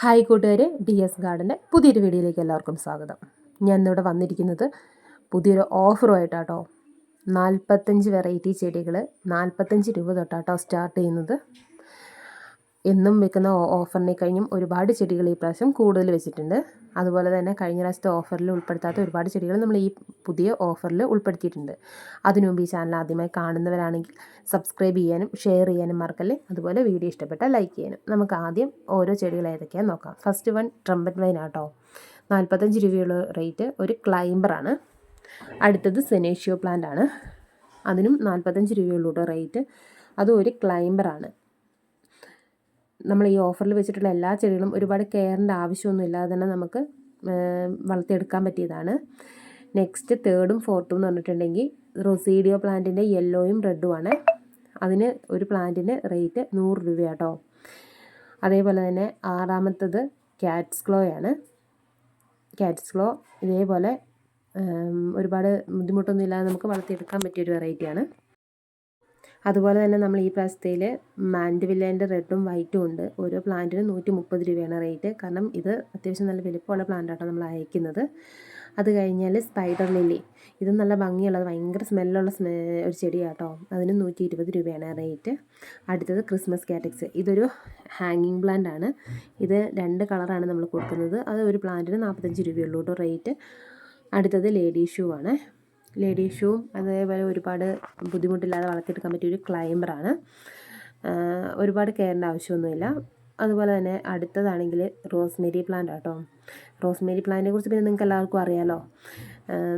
Hi കൂട്ടുകാരെ D S ഗാർഡന്റെ പുതിയൊരു വീഡിയോയിലേക്ക് എല്ലാവർക്കും സ്വാഗതം. ഞാൻ ഇന്നിവിടെ വന്നിരിക്കുന്നത് പുതിയൊരു ഓഫറുമായിട്ടാട്ടോ. നാൽപ്പത്തഞ്ച് വെറൈറ്റി ചെടികൾ നാൽപ്പത്തഞ്ച് രൂപ തൊട്ടാട്ടോ സ്റ്റാർട്ട് ചെയ്യുന്നത്. എന്നും വെക്കുന്ന ഓഫറിനെ കഴിഞ്ഞും ഒരുപാട് ചെടികൾ ഈ പ്രാവശ്യം കൂടുതൽ വെച്ചിട്ടുണ്ട്. അതുപോലെ തന്നെ കഴിഞ്ഞ പ്രാവശ്യത്തെ ഓഫറിൽ ഉൾപ്പെടുത്താത്ത ഒരുപാട് ചെടികൾ നമ്മൾ ഈ പുതിയ ഓഫറിൽ ഉൾപ്പെടുത്തിയിട്ടുണ്ട്. അതിനുമുമ്പ് ഈ ചാനൽ ആദ്യമായി കാണുന്നവരാണെങ്കിൽ സബ്സ്ക്രൈബ് ചെയ്യാനും ഷെയർ ചെയ്യാനും മറക്കല്ലേ? അതുപോലെ വീഡിയോ ഇഷ്ടപ്പെട്ടാൽ ലൈക്ക് ചെയ്യാനും. നമുക്ക് ആദ്യം ഓരോ ചെടികൾ ഏതൊക്കെയാണെന്ന് നോക്കാം. ഫസ്റ്റ് വൺ ട്രംപറ്റ് വൈൻ ആട്ടോ. നാൽപ്പത്തഞ്ച് രൂപയുള്ള റേറ്റ് ഒരു ക്ലൈംബറാണ് അടുത്തത് സെനേഷ്യോ പ്ലാന്റ് ആണ്. അതിനും നാൽപ്പത്തഞ്ച് രൂപയുള്ളൂ റേറ്റ് അതും ഒരു ക്ലൈംബറാണ് നമ്മൾ ഈ ഓഫറിൽ വെച്ചിട്ടുള്ള എല്ലാ ചെടികളും ഒരുപാട് കെയറിന്റെ ആവശ്യമൊന്നും ഇല്ലാതെ തന്നെ നമുക്ക് വളർത്തിയെടുക്കാൻ പറ്റിയതാണ്. നെക്സ്റ്റ് തേർഡും ഫോർത്തും എന്ന് പറഞ്ഞിട്ടുണ്ടെങ്കിൽ റൊസീഡിയോ പ്ലാന്റിന്റെ യെല്ലോയും റെഡുമാണ് അതിന് ഒരു പ്ലാന്റിന് റേറ്റ് നൂറ് രൂപ കേട്ടോ അതേപോലെ തന്നെ ആറാമത്തത് ക്യാറ്റ്സ് ക്ലോയാണ് ക്യാറ്റ്സ് ക്ലോ ഇതേപോലെ ഒരുപാട് ബുദ്ധിമുട്ടൊന്നും ഇല്ലാതെ നമുക്ക് വളർത്തിയെടുക്കാൻ പറ്റിയൊരു വെറൈറ്റിയാണ്. അതുപോലെ തന്നെ നമ്മൾ ഈ പ്രാവശ്യത്തിൽ മാൻഡുവില്ലേന്റെ റെഡും വൈറ്റും ഉണ്ട്. ഓരോ പ്ലാന്റിന് നൂറ്റി മുപ്പത് രൂപയാണ് റേറ്റ്. കാരണം ഇത് അത്യാവശ്യം നല്ല വലിപ്പമുള്ള പ്ലാന്റാണ് നമ്മൾ അയക്കുന്നത്. അത് കഴിഞ്ഞാൽ സ്പൈഡർ ലില്ലി. ഇത് നല്ല ഭംഗിയുള്ളത്. ഭയങ്കര സ്മെല്ലുള്ള സ്മെ ഒരു ചെടിയാട്ടോ. അതിന് നൂറ്റി ഇരുപത് രൂപയാണ് റേറ്റ്. അടുത്തത് ക്രിസ്മസ് കാറ്റക്സ്. ഇതൊരു ഹാങ്ങിങ് പ്ലാന്റ് ആണ് ഇത് രണ്ട് കളറാണ് നമ്മൾ കൊടുക്കുന്നത്. അത് ഒരു പ്ലാന്റിന് നാൽപ്പത്തഞ്ച് രൂപയുള്ളൂ കേട്ടോ റേറ്റ്. അടുത്തത് ലേഡി ഷൂ ആണ് ലേഡി ഷൂവും അതേപോലെ ഒരുപാട് ബുദ്ധിമുട്ടില്ലാതെ വളർത്തിയെടുക്കാൻ പറ്റിയ ഒരു ക്ലൈംബറാണ് ഒരുപാട് കെയറിന്റെ ആവശ്യമൊന്നുമില്ല. അതുപോലെ തന്നെ അടുത്തതാണെങ്കിൽ റോസ്മേരി പ്ലാന്റ് ആട്ടോ. റോസ്മേരി പ്ലാന്റിനെ കുറിച്ച് പിന്നെ നിങ്ങൾക്ക് എല്ലാവർക്കും അറിയാമല്ലോ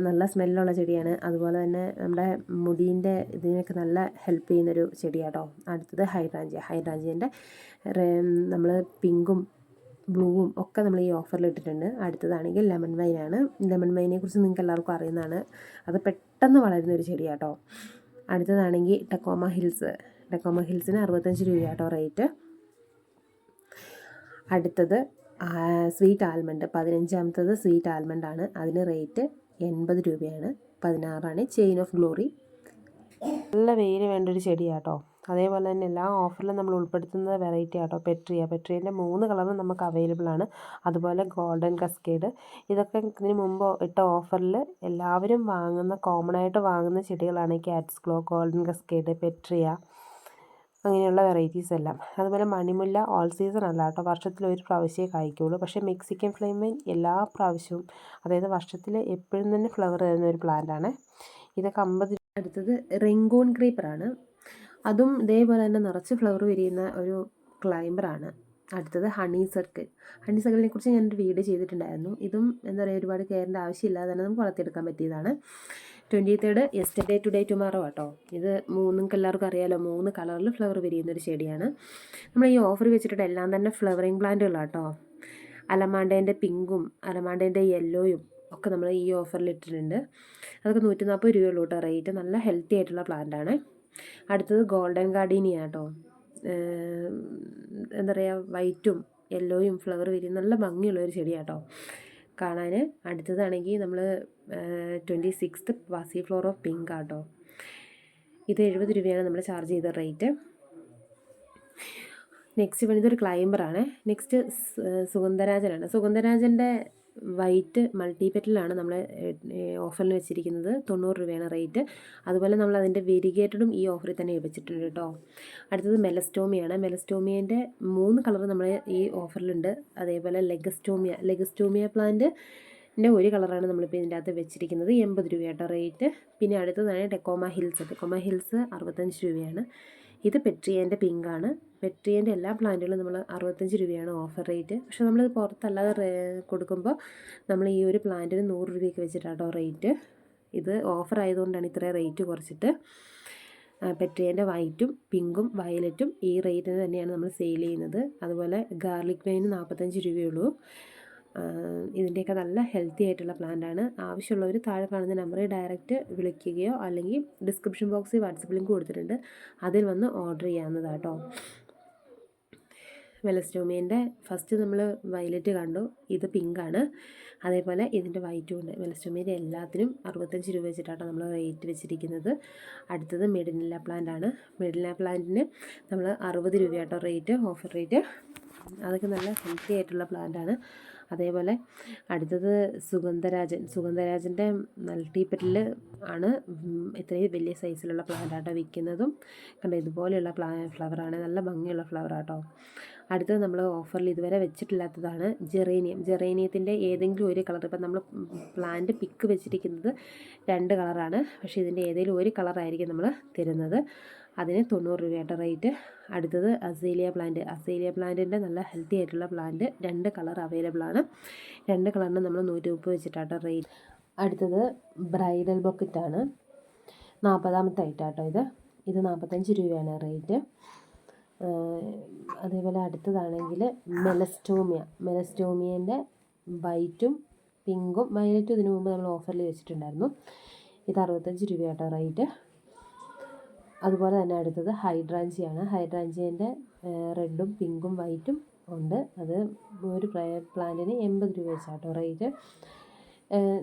നല്ല സ്മെല്ലുള്ള ചെടിയാണ്. അതുപോലെ തന്നെ നമ്മുടെ മുടീന്റെ ഇതിനൊക്കെ നല്ല ഹെൽപ്പ് ചെയ്യുന്നൊരു ചെടിയാട്ടോ. അടുത്തത് ഹൈഡ്രാഞ്ചിയ ഹൈഡ്രാഞ്ചിയന്റെ നമ്മൾ പിങ്കും ബ്ലൂവും ഒക്കെ നമ്മൾ ഈ ഓഫറിൽ ഇട്ടിട്ടുണ്ട്. അടുത്തതാണെങ്കിൽ ലെമൺ വൈനാണ് ലെമൺ വൈനെ കുറിച്ച് നിങ്ങൾക്ക് എല്ലാവർക്കും അറിയുന്നതാണ്. അത് പെട്ടെന്ന് വളരുന്ന ഒരു ചെടിയാട്ടോ. അടുത്തതാണെങ്കിൽ ടക്കോമ ഹിൽസ് ടക്കോമ ഹിൽസിന് അറുപത്തഞ്ച് രൂപയാട്ടോ റേറ്റ് അടുത്തത് സ്വീറ്റ് ആൽമണ്ട് പതിനഞ്ചാമത്തത് സ്വീറ്റ് ആൽമണ്ട് ആണ്. അതിന് റേറ്റ് എൺപത് രൂപയാണ്. പതിനാറാണ്. ചെയിൻ ഓഫ് ഗ്ലോറി നല്ല വെയിൽ വേണ്ട ഒരു ചെടിയാട്ടോ. അതേപോലെ തന്നെ എല്ലാ ഓഫറിലും നമ്മൾ ഉൾപ്പെടുത്തുന്ന വെറൈറ്റി ആട്ടോ. പെട്രിയ. പെട്രിയന്റെ മൂന്ന് കളറും നമുക്ക് അവൈലബിൾ ആണ്. അതുപോലെ ഗോൾഡൻ കസ്കേഡ് ഇതൊക്കെ ഇതിന് മുമ്പ് ഇട്ട ഓഫറിൽ എല്ലാവരും വാങ്ങുന്ന കോമൺ ആയിട്ട് വാങ്ങുന്ന ചെടികളാണ് cats glow golden cascade petrea. അങ്ങനെയുള്ള വെറൈറ്റീസ് എല്ലാം. അതുപോലെ മണിമുല്ല ഓൾ സീസൺ അല്ല കേട്ടോ. വർഷത്തിൽ ഒരു പ്രാവശ്യമേ കായ്ക്കുള്ളൂ. പക്ഷേ മെക്സിക്കൻ ഫ്ലെയിമിൻ എല്ലാ പ്രാവശ്യവും അതായത് വർഷത്തിൽ എപ്പോഴും തന്നെ ഫ്ലവർ തരുന്ന ഒരു പ്ലാന്റ് ആണ്. ഇതൊക്കെ അമ്പത് അടുത്തത് റിംഗൂൺ ക്രീപ്പറാണ് അതും ഇതേപോലെ തന്നെ നിറച്ച് ഫ്ലവർ വിരിയുന്ന ഒരു ക്ലൈംബറാണ് അടുത്തത് ഹണി സർക്കിൾ ഹണി സർക്കിളിനെ കുറിച്ച് ഞാനൊരു വീഡിയോ ചെയ്തിട്ടുണ്ടായിരുന്നു. ഇതും എന്താ പറയുക ഒരുപാട് കെയറിന്റെ ആവശ്യമില്ലാതെ തന്നെ നമുക്ക് വളർത്തിയെടുക്കാൻ പറ്റിയതാണ്. Twenty third yesterday today tomorrow കേട്ടോ ഇത് മൂന്നും എല്ലാവർക്കും അറിയാമല്ലോ മൂന്ന് കളറിൽ ഫ്ലവർ വിരിയുന്ന ഒരു ചെടിയാണ്. നമ്മൾ ഈ ഓഫർ വെച്ചിട്ട് എല്ലാം തന്നെ ഫ്ലവറിങ് പ്ലാന്റുകളാണ് കേട്ടോ അലമാണ്ടേന്റെ പിങ്കും അലമാണ്ടേന്റെ യെല്ലോയും ഒക്കെ നമ്മൾ ഈ ഓഫറിൽ ഇട്ടിട്ടുണ്ട്. അതൊക്കെ നൂറ്റി നാൽപ്പത് രൂപയുള്ളൂ കേട്ടോ റേറ്റ് നല്ല ഹെൽത്തി ആയിട്ടുള്ള പ്ലാന്റാണ് അടുത്തത് ഗോൾഡൻ ഗാർഡീനിയ കേട്ടോ എന്താ പറയുക വൈറ്റും യെല്ലോയും ഫ്ലവർ വരും. നല്ല ഭംഗിയുള്ള ഒരു ചെടിയാട്ടോ. കാണാൻ അടുത്തതാണെങ്കിൽ നമ്മൾ ട്വന്റി സിക്സ്ത് വാസി ഫ്ലോർ ഓഫ് പിങ്ക് ആട്ടോ ഇത് എഴുപത് രൂപയാണ് നമ്മൾ ചാർജ് ചെയ്ത റേറ്റ്. നെക്സ്റ്റ് ഇതൊരു ക്ലൈംബറാണ് നെക്സ്റ്റ് സുഗന്ധരാജനാണ്. സുഗന്ധരാജന്റെ വൈറ്റ് മൾട്ടി പെറ്റലാണ് നമ്മൾ ഓഫറിൽ വെച്ചിരിക്കുന്നത്. തൊണ്ണൂറ് രൂപയാണ് റേറ്റ് അതുപോലെ നമ്മൾ അതിന്റെ വെരിഗേറ്റഡും ഈ ഓഫറിൽ തന്നെ വെച്ചിട്ടുണ്ട് കേട്ടോ അടുത്തത് മെലസ്റ്റോമിയാണ് മെലസ്റ്റോമിയന്റെ മൂന്ന് കളർ നമ്മൾ ഈ ഓഫറിലുണ്ട് അതേപോലെ ലെഗസ്റ്റോമിയ ലെഗസ്റ്റോമിയ പ്ലാന്റ് ന്റെ ഒരു കളറാണ് നമ്മളിപ്പോൾ ഇതിന്റെ അകത്ത് വെച്ചിരിക്കുന്നത്. എൺപത് രൂപയാട്ടോ റേറ്റ് പിന്നെ അടുത്തതാണ് ടെക്കോമ ഹിൽസ് ടെക്കോമ ഹിൽസ് അറുപത്തഞ്ച് രൂപയാണ്. ഇത് പെട്രിയേന്റെ പിങ്കാണ്. പെട്രിയേന്റെ എല്ലാ പ്ലാന്റുകളും നമ്മൾ അറുപത്തഞ്ച് രൂപയാണ് ഓഫർ റേറ്റ്. പക്ഷേ നമ്മൾ പുറത്തല്ലാതെ കൊടുക്കുമ്പോൾ നമ്മൾ ഈ ഒരു പ്ലാന്റിന് നൂറ് രൂപയ്ക്ക് വെച്ചിട്ടാട്ടോ റേറ്റ്. ഇത് ഓഫർ ആയതുകൊണ്ടാണ് ഇത്രയും റേറ്റ് കുറച്ചിട്ട്. പെട്രിയേന്റെ വൈറ്റും പിങ്കും വയലറ്റും ഈ റേറ്റിന് തന്നെയാണ് നമ്മൾ സെയിൽ ചെയ്യുന്നത്. അതുപോലെ ഗാർലിക് വൈന് നാൽപ്പത്തഞ്ച് രൂപയുള്ളൂ ഇതിന്റെയൊക്കെ നല്ല ഹെൽത്തി ആയിട്ടുള്ള പ്ലാന്റാണ് ആവശ്യമുള്ളവർ താഴെ കാണുന്ന നമ്പറിൽ ഡയറക്റ്റ് വിളിക്കുകയോ അല്ലെങ്കിൽ ഡിസ്ക്രിപ്ഷൻ ബോക്സിൽ വാട്സപ്പ് ലിങ്ക് കൊടുത്തിട്ടുണ്ട്. അതിൽ വന്ന് ഓർഡർ ചെയ്യാവുന്നതാട്ടോ വെലസ്റ്റോമിയന്റെ ഫസ്റ്റ് നമ്മൾ വയലറ്റ് കണ്ടു. ഇത് പിങ്കാണ് അതേപോലെ ഇതിന്റെ വൈറ്റും ഉണ്ട്. വെലസ്റ്റോമിയന്റെ എല്ലാത്തിനും അറുപത്തഞ്ച് രൂപ വെച്ചിട്ടാണ് നമ്മൾ റേറ്റ് വെച്ചിരിക്കുന്നത്. അടുത്തത് മെഡിനില്ല പ്ലാന്റ് ആണ്. മെഡിനില്ല പ്ലാന്റിന് നമ്മൾ അറുപത് രൂപയാട്ടോ റേറ്റ് ഓഫർ റേറ്റ് അതൊക്കെ നല്ല ഹെൽത്തി ആയിട്ടുള്ള പ്ലാന്റാണ് അതേപോലെ അടുത്തത് സുഗന്ധരാജൻ. സുഗന്ധരാജന്റെ മൾട്ടിപ്പറ്റിൽ ആണ് ഇത്രയും വലിയ സൈസിലുള്ള പ്ലാന്റ് ആട്ടോ വിൽക്കുന്നതും. കണ്ടോ ഇതുപോലെയുള്ള പ്ലാ ഫ്ലവറാണ് നല്ല ഭംഗിയുള്ള ഫ്ലവർ ആട്ടോ. അടുത്തത് നമ്മൾ ഓഫറിൽ ഇതുവരെ വെച്ചിട്ടില്ലാത്തതാണ് ജെറേനിയം ജെറേനിയത്തിന്റെ ഏതെങ്കിലും ഒരു കളർ ഇപ്പം നമ്മൾ പ്ലാന്റ് പിക്ക് വെച്ചിരിക്കുന്നത് രണ്ട് കളറാണ് പക്ഷേ ഇതിന്റെ ഏതെങ്കിലും ഒരു കളറായിരിക്കും നമ്മൾ തരുന്നത്. അതിന് തൊണ്ണൂറ് രൂപയുടെ റേറ്റ് അടുത്തത് അസേലിയ പ്ലാന്റ് അസേലിയ പ്ലാന്റിന്റെ നല്ല ഹെൽത്തി ആയിട്ടുള്ള പ്ലാന്റ് രണ്ട് കളർ അവൈലബിൾ ആണ്. രണ്ട് കളറിന് നമ്മൾ നൂറ്റി മുപ്പത് വെച്ചിട്ടാട്ടോ റേറ്റ് അടുത്തത് ബ്രൈഡൽ ബൊക്കറ്റാണ് നാൽപ്പതാമത്തെ ഐറ്റാട്ടോ ഇത്. ഇത് നാൽപ്പത്തഞ്ച് രൂപയാണ് റേറ്റ് അതേപോലെ അടുത്തതാണെങ്കിൽ മെലസ്റ്റോമിയ. മെലസ്റ്റോമിയന്റെ വൈറ്റും പിങ്കും വയലറ്റും ഇതിനു മുമ്പ് നമ്മൾ ഓഫറിൽ വെച്ചിട്ടുണ്ടായിരുന്നു. ഇത് അറുപത്തഞ്ച് രൂപയാട്ടോ റേറ്റ്. അതുപോലെ തന്നെ അടുത്തത് ഹൈഡ്രാഞ്ചിയാണ്. ഹൈഡ്രാഞ്ചിയന്റെ റെഡും പിങ്കും വൈറ്റും ഉണ്ട്. അത് ഒരു പ്ലാന്റിന് എൺപത് രൂപ വെച്ചാട്ടോ റേറ്റ്.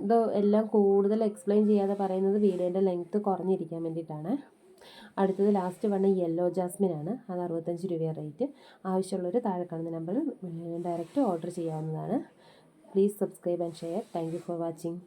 ഇത് എല്ലാം കൂടുതൽ എക്സ്പ്ലെയിൻ ചെയ്യാതെ പറയുന്നത് വീഡിയോന്റെ ലെങ്ത്ത് കുറഞ്ഞിരിക്കാൻ വേണ്ടിയിട്ടാണ്. അടുത്തത് ലാസ്റ്റ് വണ് യെല്ലോ ജാസ്മിൻ ആണ്. അത് അറുപത്തഞ്ച് രൂപയാണ് റേറ്റ് ആവശ്യമുള്ളവർ താഴെ കാണുന്ന നമ്പറിൽ ഡയറക്റ്റ് ഓർഡർ ചെയ്യാവുന്നതാണ്. Please subscribe and share thank for watching